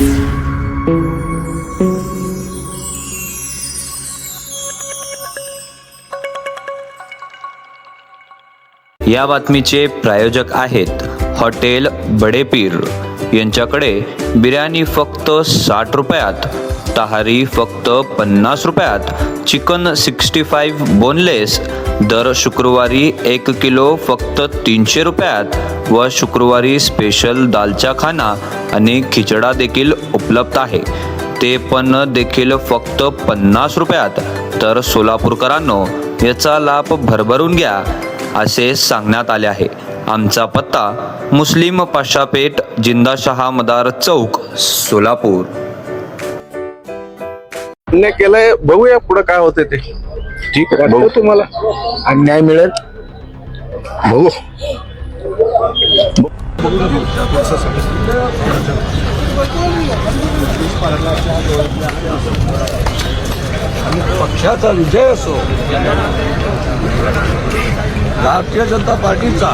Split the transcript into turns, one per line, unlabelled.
या बातमीचे प्रायोजक आहेत हॉटेल बडेपीर. यांच्याकडे बिर्याणी फक्त साठ रुपयात. शाकाहारी फक्त पन्नास रुपयात. Chicken sixty five boneless. दर शुक्रवारी एक किलो फक्त तीनशे रुपयात व शुक्रवारी स्पेशल दालचा खाना आणि खिचडा देखील उपलब्ध आहे. ते पण देखील फक्त पन्नास रुपयात. तर सोलापूरकरांनो याचा लाभ भरभरून घ्या असे सांगण्यात आले आहे. आमचा पत्ता मुस्लिम पाशापेठ जिंदाशहा मदार चौक सोलापूर.
अन्याय केलंय बघूया पुढे काय होते ते.
ठीक आहे बघू.
तुम्हाला?
अन्याय मिळेल. बघू.
पक्षाचा विजय असो भारतीय जनता पार्टीचा